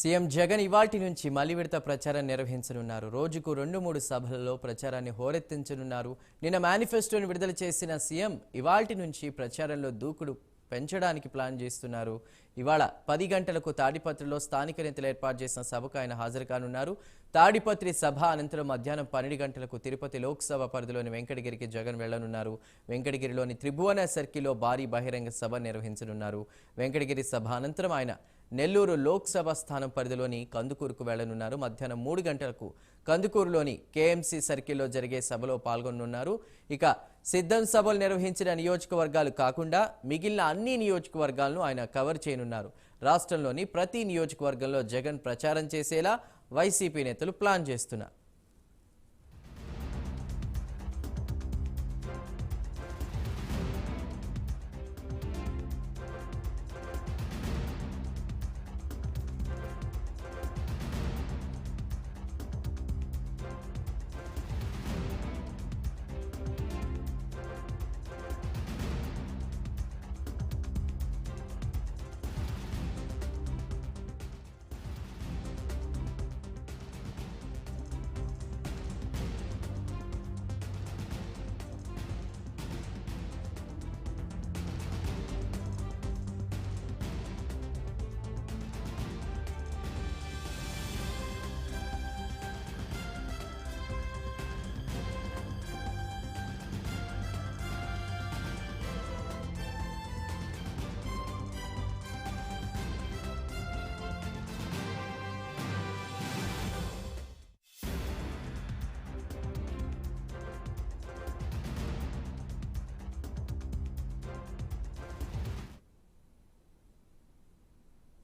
CM Jagan ఇవాల్టి నుంచి మలి విడత ప్రచారం నిర్వహించనున్నారు. రోజుకు రెండు మూడు సభలలో ప్రచారాన్ని హోరెత్తించనున్నారు. నిన్న మేనిఫెస్టోను విడుదల చేసిన సీఎం ఇవాల్టి నుంచి ప్రచారంలో దూకుడు పెంచడానికి ప్లాన్ చేస్తున్నారు. ఇవాళ పది గంటలకు తాడిపత్రిలో స్థానిక నేతలు ఏర్పాటు చేసిన సభకు ఆయన హాజరు కానున్నారు తాడిపత్రి సభ అనంతరం మధ్యాహ్నం పన్నెండు గంటలకు తిరుపతి లోక్సభ పరిధిలోని వెంకటగిరికి జగన్ వెళ్ళనున్నారు. వెంకటగిరిలోని త్రిభువన సర్కిల్లో భారీ బహిరంగ సభ నిర్వహించనున్నారు. వెంకటగిరి సభ అనంతరం ఆయన నెల్లూరు లోక్సభ స్థానం పరిధిలోని కందుకూరుకు వెళ్ళనున్నారు. మధ్యాహ్నం మూడు గంటలకు కందుకూరులోని కేఎంసీ సర్కిల్లో జరిగే సభలో పాల్గొనున్నారు ఇక సిద్ధం సభలు నిర్వహించిన నియోజకవర్గాలు కాకుండా మిగిలిన అన్ని నియోజకవర్గాలను ఆయన కవర్ చేయనున్నారు. రాష్ట్రంలోని ప్రతి నియోజకవర్గంలో జగన్ ప్రచారం చేసేలా వైసీపీ నేతలు ప్లాన్ చేస్తున్నారు.